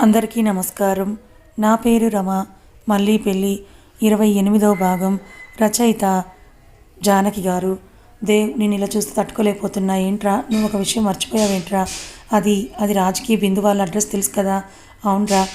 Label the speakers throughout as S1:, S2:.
S1: అందరికీ నమస్కారం. నా పేరు రమ. మళ్ళీ పెళ్ళి ఇరవై ఎనిమిదవ భాగం రచయిత జానకి గారు. దేవ్ నేను ఇలా చూస్తే తట్టుకోలేకపోతున్నా. ఏంట్రా? నువ్వు ఒక విషయం మర్చిపోయావేంట్రా? అది అది రాజకీయ బిందు వాళ్ళ అడ్రస్ తెలుసు కదా? అవునరా.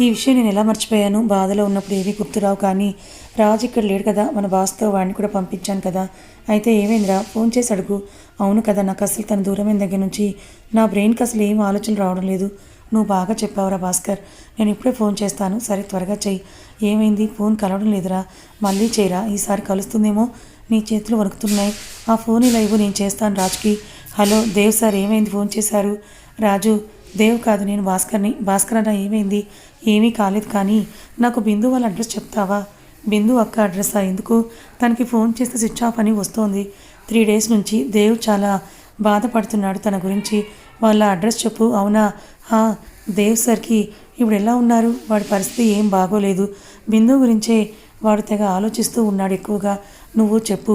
S1: ఈ విషయం నేను ఎలా మర్చిపోయాను? బాధలో ఉన్నప్పుడు ఏవి గుర్తురావు కానీ రాజు ఇక్కడ లేడు కదా? మన బాస్తో వాడిని కూడా పంపించాను కదా? అయితే ఏమైందిరా? ఫోన్ చేసి అడుగు. అవును కదా నాకు అసలు తన దూరమైన దగ్గర నుంచి నా బ్రెయిన్కి అసలు ఏం ఆలోచనలు రావడం లేదు. నువ్వు బాగా చెప్పావురా భాస్కర్. నేను ఇప్పుడే ఫోన్ చేస్తాను. సరే త్వరగా చెయ్యి. ఏమైంది? ఫోన్ కలవడం లేదురా. మళ్ళీ చేయరా ఈసారి కలుస్తుందేమో నీ చేతులు వణుకుతున్నాయి. ఆ ఫోన్ ఇలా ఇవ్వు నేను చేస్తాను రాజుకి. హలో దేవ్ సార్ ఏమైంది? ఫోన్ చేశారు. రాజు దేవ్ కాదు నేను భాస్కర్ని. భాస్కర్ అన్న ఏమైంది? ఏమీ కాలేదు కానీ నాకు బిందు వాళ్ళ అడ్రస్ చెప్తావా? బిందు అక్క అడ్రస్సా ఎందుకు? తనకి ఫోన్ చేస్తే స్విచ్ ఆఫ్ అని వస్తోంది. త్రీ డేస్ నుంచి దేవ్ చాలా బాధపడుతున్నాడు తన గురించి. వాళ్ళ అడ్రస్ చెప్పు. అవునా? దేవ్ సార్కి ఇప్పుడు ఎలా ఉన్నారు? వాడి పరిస్థితి ఏం బాగోలేదు. బిందు గురించే వాడు తెగ ఆలోచిస్తూ ఉన్నాడు ఎక్కువగా. నువ్వు చెప్పు.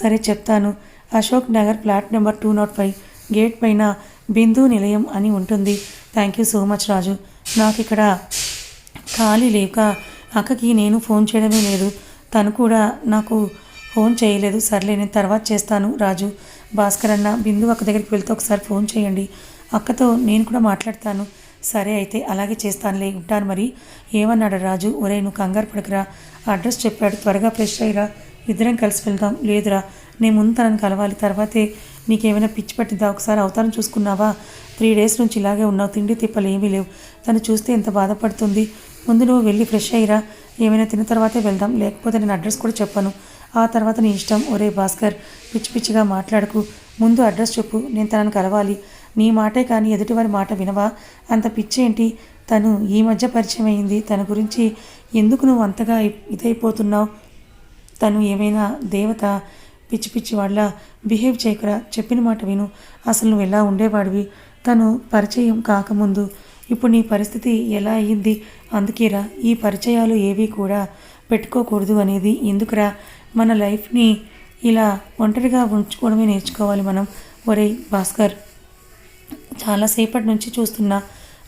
S1: సరే చెప్తాను. Ashok Nagar flat number two nought five gate పైన బిందు నిలయం అని ఉంటుంది. Thank you so much Raju. నాకు ఇక్కడ ఖాళీ లేక అక్కకి నేను ఫోన్ చేయడమే లేదు. తను కూడా నాకు ఫోన్ చేయలేదు. సర్లే నేను తర్వాత చేస్తాను రాజు. భాస్కర్ అన్న బిందు అక్క దగ్గరికి వెళ్తే ఒకసారి ఫోన్ చేయండి. అక్కతో నేను కూడా మాట్లాడతాను. సరే అయితే అలాగే చేస్తానులే ఉంటాను మరి. ఏమన్నాడు రాజు? ఒరే నువ్వు కంగారు పడకరా. అడ్రస్ చెప్పాడు. త్వరగా ఫ్రెష్ అయ్యిరా. ఇద్దరం కలిసి వెళ్దాం. లేదురా. నేను ముందు తనని కలవాలి. తర్వాతే నీకేమైనా పిచ్చి పట్టిందా ఒకసారి అవతారం చూసుకున్నావా? త్రీ డేస్ నుంచి ఇలాగే ఉన్నావు. తిండి తిప్పలు ఏమీ లేవు. తను చూస్తే ఎంత బాధపడుతుంది. ముందు నువ్వు వెళ్ళి ఫ్రెష్ అయ్యిరా. ఏమైనా తిన్న తర్వాతే వెళ్దాం. లేకపోతే నేను అడ్రస్ కూడా చెప్పను. ఆ తర్వాత నీ ఇష్టం. ఒరే భాస్కర్ పిచ్చి పిచ్చిగా మాట్లాడకు. ముందు అడ్రస్ చెప్పు. నేను తనని కలవాలి. నీ మాటే కానీ ఎదుటివారి మాట వినవా? అంత పిచ్చి ఏంటి తను ఈ మధ్య పరిచయం అయింది తన గురించి ఎందుకు నువ్వు అంతగా ఇదైపోతున్నావు? తను ఏమైనా దేవత? పిచ్చి పిచ్చి వాళ్ళ బిహేవ్ చేయకురా. చెప్పిన మాట విను. అసలు నువ్వు ఎలా ఉండేవాడివి? తను పరిచయం కాకముందు. ఇప్పుడు నీ పరిస్థితి ఎలా అయ్యింది అందుకేరా ఈ పరిచయాలు ఏవి కూడా పెట్టుకోకూడదు అనేది ఎందుకురా? మన లైఫ్ని ఇలా ఒంటరిగా ఉంచుకోవడమే నేర్చుకోవాలి మనం. ఒరేయ్ భాస్కర్. చాలాసేపటి నుంచి చూస్తున్నా.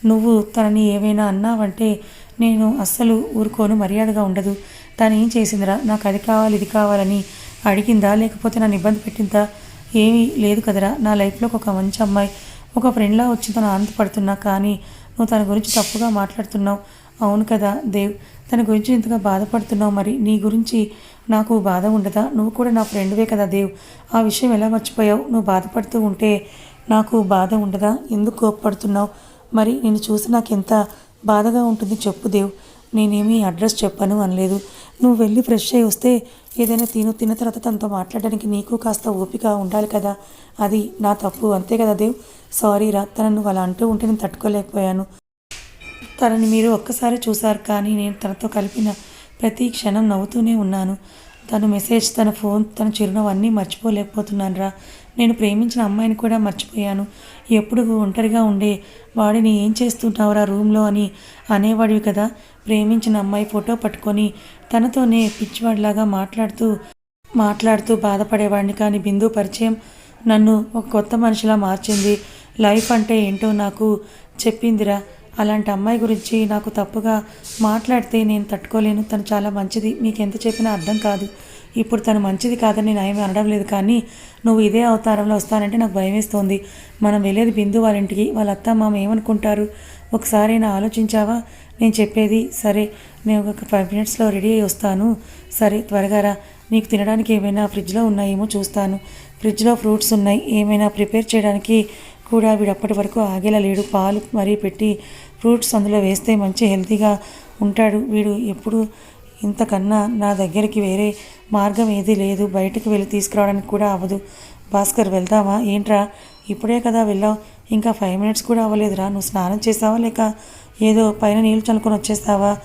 S1: నువ్వు తనని ఏమైనా అన్నావంటే నేను అస్సలు ఊరుకోను మర్యాదగా ఉండదు. తను ఏం చేసిందిరా? నాకు అది కావాలి ఇది కావాలని అడిగిందా? లేకపోతే నన్ను ఇబ్బంది పెట్టిందా? ఏమీ లేదు కదరా. నా లైఫ్లోకి ఒక మంచి అమ్మాయి ఒక ఫ్రెండ్లా వచ్చి తను ఆనందపడుతున్నా. కానీ నువ్వు తన గురించి తప్పుగా మాట్లాడుతున్నావు. అవును కదా దేవ్ తన గురించి ఇంతగా బాధపడుతున్నావు. మరి నీ గురించి నాకు బాధ ఉండదా? నువ్వు కూడా నా ఫ్రెండ్వే కదా దేవ్. ఆ విషయం ఎలా మర్చిపోయావు? నువ్వు బాధపడుతూ ఉంటే నాకు బాధ ఉండదా? ఎందుకు కోప్పడుతున్నావు? మరి నేను చూసి నాకు ఎంత బాధగా ఉంటుంది చెప్పు దేవ్. నేనేమీ అడ్రస్ చెప్పను అనలేదు. నువ్వు వెళ్ళి ఫ్రెష్ అయ్యి వస్తే ఏదైనా తిను తిన్న తర్వాత తనతో మాట్లాడడానికి నీకు కాస్త ఓపిక ఉండాలి కదా. అది నా తప్పు అంతే కదా దేవ్? సారీ రా తనను నువ్వు అలా అంటూ ఉంటే నేను తట్టుకోలేకపోయాను. తనని మీరు ఒక్కసారి చూశారు కానీ నేను తనతో కలిపిన ప్రతి క్షణం నవ్వుతూనే ఉన్నాను. తను మెసేజ్ తన ఫోన్ తన చిరునవ్వు అన్నీ మర్చిపోలేకపోతున్నాను రా. నేను ప్రేమించిన అమ్మాయిని కూడా మర్చిపోయాను. ఎప్పుడు ఒంటరిగా ఉండే వాడిని ఏం చేస్తుంటావురా రూమ్లో అని అనేవాడివి కదా. ప్రేమించిన అమ్మాయి ఫోటో పట్టుకొని తనతోనే పిచ్చివాడిలాగా మాట్లాడుతూ మాట్లాడుతూ బాధపడేవాడిని కానీ బిందు పరిచయం నన్ను ఒక కొత్త మనిషిలా మార్చింది. లైఫ్ అంటే ఏంటో నాకు చెప్పిందిరా. అలాంటి అమ్మాయి గురించి నాకు తప్పుగా మాట్లాడితే నేను తట్టుకోలేను. తను చాలా మంచిది. మీకు ఎంత చెప్పినా అర్థం కాదు. ఇప్పుడు తను మంచిది కాదని నేను ఏమీ అనడం లేదు కానీ నువ్వు ఇదే అవతారంలో వస్తానంటే నాకు భయం వేస్తోంది మనం వెళ్ళేది బిందు వాళ్ళ ఇంటికి వాళ్ళ అత్త మామ ఏమనుకుంటారు? ఒకసారి నా ఆలోచించావా? నేను చెప్పేది సరే నేను ఒక ఫైవ్ మినిట్స్లో రెడీ అయ్యి వస్తాను. సరే త్వరగా రా. నీకు తినడానికి ఏమైనా ఫ్రిడ్జ్లో ఉన్నాయేమో చూస్తాను. ఫ్రిడ్జ్లో ఫ్రూట్స్ ఉన్నాయి. ఏమైనా ప్రిపేర్ చేయడానికి కూడా వీడు అప్పటి వరకు ఆగేలా లేడు. పాలు మరీ పెట్టి ఫ్రూట్స్ అందులో వేస్తే మంచి హెల్తీగా ఉంటాడు. వీడు ఎప్పుడు ఇంతకన్నా నా దగ్గరికి వేరే మార్గం ఏదీ లేదు. బయటకు వెళ్ళి తీసుకురావడానికి కూడా అవ్వదు. భాస్కర్ వెళ్దామా? ఏంట్రా? ఇప్పుడే కదా వెళ్ళావు. ఇంకా ఫైవ్ మినిట్స్ కూడా అవ్వలేదురా. నువ్వు స్నానం చేసావా లేక ఏదో పైన నీళ్ళు చల్లుకొని వచ్చేస్తావా?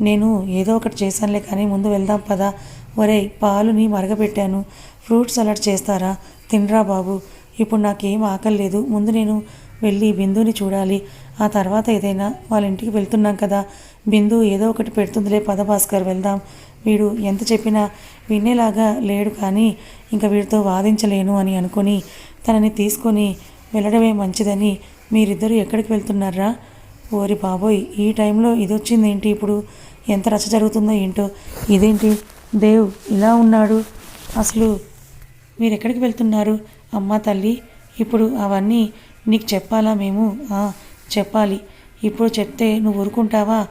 S1: నేను ఏదో ఒకటి చేశానులే కానీ ముందు వెళ్దాం పదా. ఒరేయ్ పాలుని మరగపెట్టాను ఫ్రూట్ సలాడ్ చేస్తారా? తినరా బాబు. ఇప్పుడు నాకేం ఆకలి లేదు. ముందు నేను వెళ్ళి బిందుని చూడాలి. ఆ తర్వాత ఏదైనా వాళ్ళ ఇంటికి వెళ్తున్నాం కదా. బిందు ఏదో ఒకటి పెడుతుందిలే పద భాస్కర్ వెళ్దాం. వీడు ఎంత చెప్పినా వినేలాగా లేడు కానీ ఇంకా వీడితో వాదించలేను అని అనుకొని తనని తీసుకొని వెళ్ళడమే మంచిదని మీరిద్దరూ ఎక్కడికి వెళ్తున్నారా? ఓరి బాబోయ్ ఈ టైంలో ఇది వచ్చింది ఏంటి ఇప్పుడు? ఎంత రచ్చ జరుగుతుందో ఏంటో? ఇదేంటి? దేవ్ ఇలా ఉన్నాడు. అసలు మీరు ఎక్కడికి వెళ్తున్నారు? అమ్మ తల్లి ఇప్పుడు అవన్నీ నీకు చెప్పాలా మేము? చెప్పాలి. ఇప్పుడు చెప్తే నువ్వు ఊరుకుంటావా?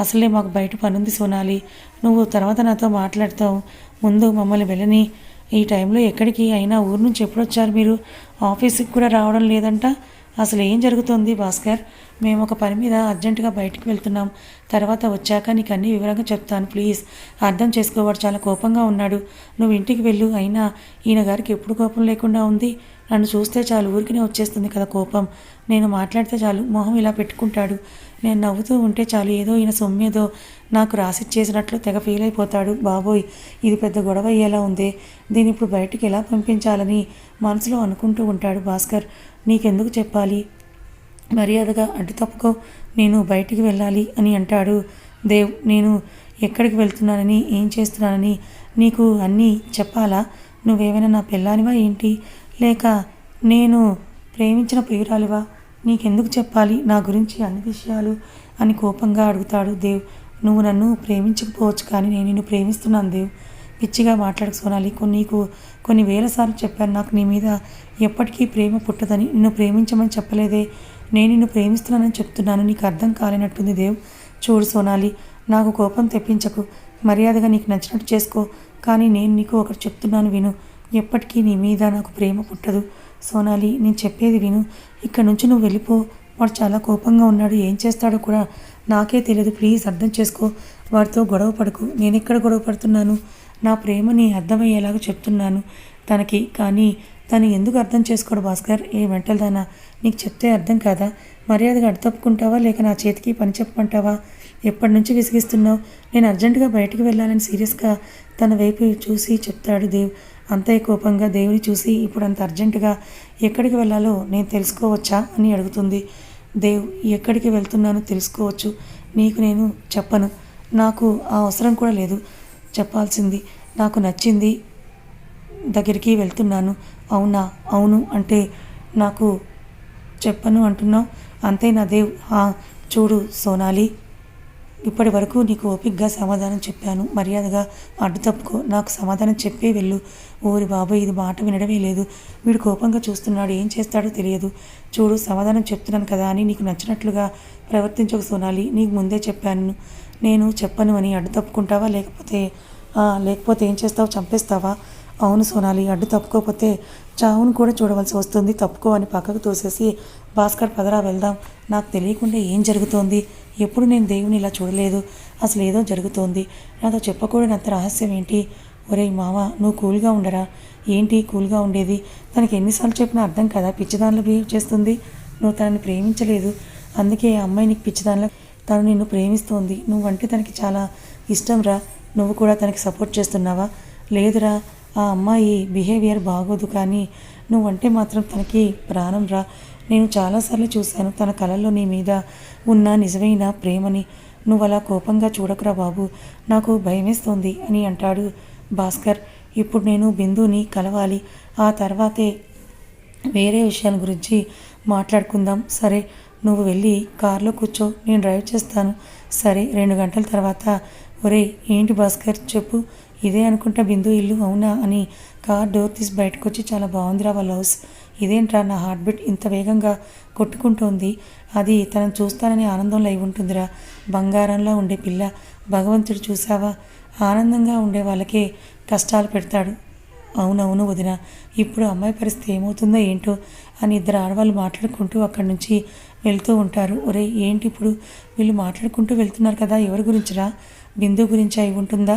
S1: అసలే మాకు బయట పనుంది సోనాలి. నువ్వు తర్వాత నాతో మాట్లాడతావు. ముందు మమ్మల్ని వెళ్ళని. ఈ టైంలో ఎక్కడికి అయినా ఊరు నుంచి ఎప్పుడు వచ్చారు మీరు? ఆఫీస్కి కూడా రావడం లేదంట? అసలు ఏం జరుగుతుంది భాస్కర్? మేము ఒక పని మీద అర్జెంటుగా బయటికి వెళ్తున్నాం. తర్వాత వచ్చాక నీకు అన్ని వివరంగా చెప్తాను ప్లీజ్. అర్థం చేసుకోవాడు చాలా కోపంగా ఉన్నాడు. నువ్వు ఇంటికి వెళ్ళు. అయినా ఈయన గారికి ఎప్పుడు కోపం లేకుండా ఉంది? నన్ను చూస్తే చాలు ఊరికినే వచ్చేస్తుంది కదా కోపం. నేను మాట్లాడితే చాలు మొహం ఇలా పెట్టుకుంటాడు. నేను నవ్వుతూ ఉంటే చాలు ఏదో ఈయన సొమ్మేదో నాకు రాసిచ్చేసినట్లు తెగ ఫీల్ అయిపోతాడు. బాబోయ్ ఇది పెద్ద గొడవ అయ్యేలా ఉంది. దీన్ని ఇప్పుడు బయటికి ఎలా పంపించాలని మనసులో అనుకుంటూ ఉంటాడు భాస్కర్. నీకెందుకు చెప్పాలి? మర్యాదగా అడ్డు తప్పుకో నేను బయటికి వెళ్ళాలి అని అంటాడు దేవ్. నేను ఎక్కడికి వెళ్తున్నానని ఏం చేస్తున్నానని నీకు అన్నీ చెప్పాలా? నువ్వేమైనా నా పిల్లానివా ఏంటి? లేక నేను ప్రేమించిన ప్రియురాలివా? నీకెందుకు చెప్పాలి? నా గురించి అన్ని విషయాలు అని కోపంగా అడుగుతాడు దేవ్. నువ్వు నన్ను ప్రేమించకపోవచ్చు కానీ నేను నిన్ను ప్రేమిస్తున్నాను దేవ్. పిచ్చిగా మాట్లాడకు సోనాలి. కొన్ని నీకు కొన్ని వేల సార్లు చెప్పాను. నాకు నీ మీద ఎప్పటికీ ప్రేమ పుట్టదని. నిన్ను ప్రేమించమని చెప్పలేదే. నేను నిన్ను ప్రేమిస్తున్నానని చెప్తున్నాను. నీకు అర్థం కాలేనట్టుంది దేవ్. చూడు సోనాలి నాకు కోపం తెప్పించకు. మర్యాదగా నీకు నచ్చినట్టు చేసుకో. కానీ నేను నీకు ఒకటి చెప్తున్నాను విను. ఎప్పటికీ నీ మీద నాకు ప్రేమ పుట్టదు. సోనాలి నేను చెప్పేది విను. ఇక్కడ నుంచి నువ్వు వెళ్ళిపో. వాడు చాలా కోపంగా ఉన్నాడు. ఏం చేస్తాడో కూడా నాకే తెలియదు ప్లీజ్ అర్థం చేసుకో. వాడితో గొడవ పడకు. నేను ఎక్కడ గొడవ పడుతున్నాను? నా ప్రేమని అర్థమయ్యేలాగా చెప్తున్నాను. తనకి కానీ తను ఎందుకు అర్థం చేసుకోడు భాస్కర్? ఏ మెంటల్ దానా? నీకు చెప్తే అర్థం కాదా? మర్యాదగా అడ్డొప్పుకుంటావా లేక నా చేతికి పని చెప్పమంటావా? ఎప్పటి నుంచి విసిగిస్తున్నావు? నేను అర్జెంటుగా బయటికి వెళ్ళాలని సీరియస్గా తన వైపు చూసి చెప్తాడు దేవ్. అంతే కోపంగా దేవుని చూసి ఇప్పుడు అంత అర్జెంటుగా ఎక్కడికి వెళ్ళాలో నేను తెలుసుకోవచ్చా అని అడుగుతుంది. దేవ్ ఎక్కడికి వెళ్తున్నానో తెలుసుకోవచ్చు. నీకు నేను చెప్పను. నాకు ఆ అవసరం కూడా లేదు. చెప్పాల్సింది నాకు నచ్చింది దగ్గరికి వెళ్తున్నాను. అవునా? అవును అంటే నాకు చెప్పను అంటున్నావు. అంతే నా దేవ్. ఆ, చూడు సోనాలి. ఇప్పటి వరకు నీకు ఓపిగ్గా సమాధానం చెప్పాను. మర్యాదగా అడ్డు తప్పుకో. నాకు సమాధానం చెప్పే వెళ్ళు. ఓరి బాబు ఇది మాట వినడమే లేదు. వీడు కోపంగా చూస్తున్నాడు. ఏం చేస్తాడో తెలియదు. చూడు సమాధానం చెప్తున్నాను కదా అని నీకు నచ్చినట్లుగా ప్రవర్తించక సోనాలి. నీకు ముందే చెప్పాను. నేను చెప్పను అని అడ్డు తప్పుకుంటావా లేకపోతే లేకపోతే ఏం చేస్తావు? చంపేస్తావా? అవును సోనాలి. అడ్డు తప్పుకోకపోతే చావును కూడా చూడవలసి వస్తుంది. తప్పుకో అని పక్కకు తోసేసి భాస్కర్ పదరా వెళ్దాం. నాకు తెలియకుండా ఏం జరుగుతోంది? ఎప్పుడు నేను దేవుని ఇలా చూడలేదు. అసలు ఏదో జరుగుతోంది. నాతో చెప్పకూడనంత రహస్యం ఏంటి? ఒరేయ్ మామ నువ్వు కూల్గా ఉండరా? ఏంటి కూల్గా ఉండేది? తనకి ఎన్నిసార్లు చెప్పినా అర్థం కదా? పిచ్చిదానిలో బిహేవ్ చేస్తుంది. నువ్వు తనని ప్రేమించలేదు. అందుకే ఆ అమ్మాయి నీకు పిచ్చిదానిలో తను నిన్ను ప్రేమిస్తోంది. నువ్వంటే తనకి చాలా ఇష్టం రా నువ్వు కూడా తనకి సపోర్ట్ చేస్తున్నావా? లేదురా. ఆ అమ్మాయి బిహేవియర్ బాగోదు కానీ నువ్వంటే మాత్రం తనకి ప్రాణం రా. నేను చాలాసార్లు చూశాను తన కళల్లో నీ మీద ఉన్న నిజమైన ప్రేమని. నువ్వు అలా కోపంగా చూడకురా బాబు నాకు భయమేస్తోంది అని అంటాడు భాస్కర్. ఇప్పుడు నేను బిందుని కలవాలి ఆ తర్వాతే వేరే విషయాల గురించి మాట్లాడుకుందాం. సరే నువ్వు వెళ్ళి కారులో కూర్చో నేను డ్రైవ్ చేస్తాను. సరే రెండు గంటల తర్వాత. ఒరే ఏంటి భాస్కర్ చెప్పు. ఇదే అనుకుంటా బిందు ఇల్లు అవునా అని. కార్ డోర్ తీసి బయటకు వచ్చి చాలా బాగుందిరా వాళ్ళ హౌస్ ఇదేంట్రా నా హార్ట్ బీట్? ఇంత వేగంగా కొట్టుకుంటోంది. అది తనను చూస్తానని ఆనందంలో అయి ఉంటుందిరా. బంగారంలో ఉండే పిల్ల. భగవంతుడు చూసావా ఆనందంగా ఉండే వాళ్ళకే కష్టాలు పెడతాడు. అవునవును వదిన ఇప్పుడు అమ్మాయి పరిస్థితి ఏమవుతుందో ఏంటో అని ఇద్దరు ఆడవాళ్ళు మాట్లాడుకుంటూ అక్కడి నుంచి వెళ్తూ ఉంటారు. ఒరే ఏంటి ఇప్పుడు? వీళ్ళు మాట్లాడుకుంటూ వెళ్తున్నారు కదా ఎవరి గురించిరా? బిందు గురించి? అయి ఉంటుందా?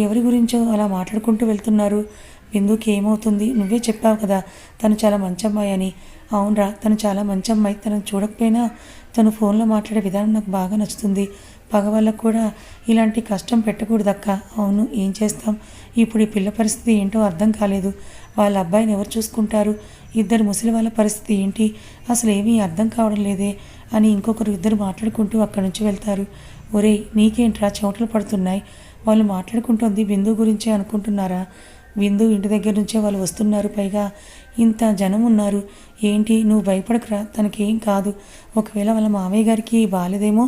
S1: ఎవరి గురించో అలా మాట్లాడుకుంటూ వెళ్తున్నారు. బిందుకి ఏమవుతుంది? నువ్వే చెప్పావు కదా తను చాలా మంచి అమ్మాయి అని. అవునరా తను చాలా మంచి అమ్మాయి తనను చూడకపోయినా తను ఫోన్లో మాట్లాడే విధానం నాకు బాగా నచ్చుతుంది. పగవాళ్ళకు కూడా ఇలాంటి కష్టం పెట్టకూడదక్క. అవును ఏం చేస్తాం? ఇప్పుడు ఈ పిల్ల పరిస్థితి ఏంటో అర్థం కాలేదు. వాళ్ళ అబ్బాయిని ఎవరు చూసుకుంటారు? ఇద్దరు ముసలి వాళ్ళ పరిస్థితి ఏంటి? అసలు ఏమీ అర్థం కావడం లేదే అని ఇంకొకరు ఇద్దరు మాట్లాడుకుంటూ అక్కడి నుంచి వెళ్తారు. ఒరేయ్ నీకేంట్రా చెమటలు పడుతున్నాయి? వాళ్ళు మాట్లాడుకుంటుంది బిందు గురించే అనుకుంటున్నారా? బిందు ఇంటి దగ్గర నుంచే వాళ్ళు వస్తున్నారు. పైగా ఇంత జనం ఉన్నారు. ఏంటి? నువ్వు భయపడకురా. తనకేం కాదు. ఒకవేళ వాళ్ళ మామయ్య గారికి బాగాలేదేమో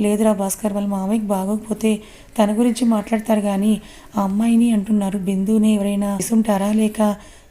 S1: లేదురా భాస్కర్ వాళ్ళ మామయ్యకి బాగోకపోతే తన గురించి మాట్లాడతారు కానీ ఆ అమ్మాయిని అంటున్నారు. బిందుని ఎవరైనా ఉంటారా లేక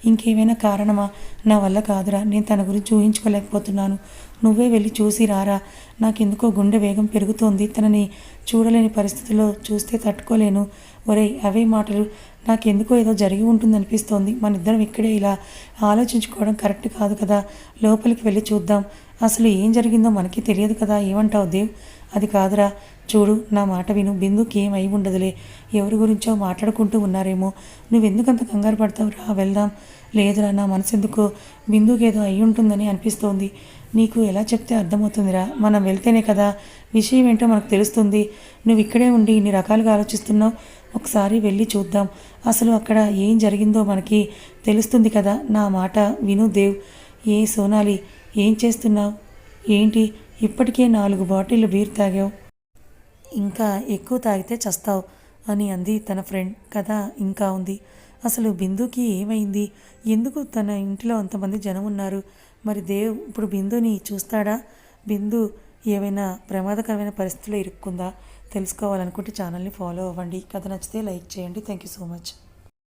S1: ఇంకేమైనా కారణమా? నా వల్ల కాదురా. నేను తన గురించి ఊహించుకోలేకపోతున్నాను. నువ్వే వెళ్ళి చూసి రారా. నాకెందుకో గుండె వేగం పెరుగుతోంది. తనని చూడలేని పరిస్థితిలో చూస్తే తట్టుకోలేను. ఒరేయ్ అవే మాటలు. నాకెందుకో ఏదో జరిగి ఉంటుందనిపిస్తోంది. మన ఇద్దరం ఇక్కడే ఇలా ఆలోచించుకోవడం కరెక్ట్ కాదు కదా. లోపలికి వెళ్ళి చూద్దాం. అసలు ఏం జరిగిందో మనకి తెలియదు కదా. ఏమంటావు దేవ్? అది కాదురా. చూడు నా మాట విను. బిందుకి ఏం అయి ఉండదులే. ఎవరి గురించో మాట్లాడుకుంటూ ఉన్నారేమో. నువ్వెందుకంత కంగారు పడతావు రా వెళ్దాం. లేదురా నా మనసు ఎందుకో బిందుకి ఏదో అయి ఉంటుందని అనిపిస్తోంది. నీకు ఎలా చెప్తే అర్థమవుతుందిరా? మనం వెళ్తేనే కదా. విషయం ఏంటో మనకు తెలుస్తుంది. నువ్వు ఇక్కడే ఉండి ఇన్ని రకాలుగా ఆలోచిస్తున్నావు. ఒకసారి వెళ్ళి చూద్దాం. అసలు అక్కడ ఏం జరిగిందో మనకి తెలుస్తుంది కదా. నా మాట విను దేవ్. ఏ సోనాలి ఏం చేస్తున్నావు? ఏంటి? ఇప్పటికే నాలుగు బాటిళ్ళు బీర్ తాగావు. ఇంకా ఎక్కువ తాగితే చస్తావు అని అంది తన ఫ్రెండ్. కథ ఇంకా ఉంది. అసలు బిందుకి ఏమైంది? ఎందుకు తన ఇంట్లో అంతమంది జనం ఉన్నారు? మరి దేవ్ ఇప్పుడు బిందుని చూస్తాడా? బిందు ఏమైనా ప్రమాదకరమైన పరిస్థితిలో ఇరుక్కుందా? తెలుసుకోవాలనుకుంటే ఛానల్ని ఫాలో అవ్వండి. కథ నచ్చితే లైక్ చేయండి. Thank you so much.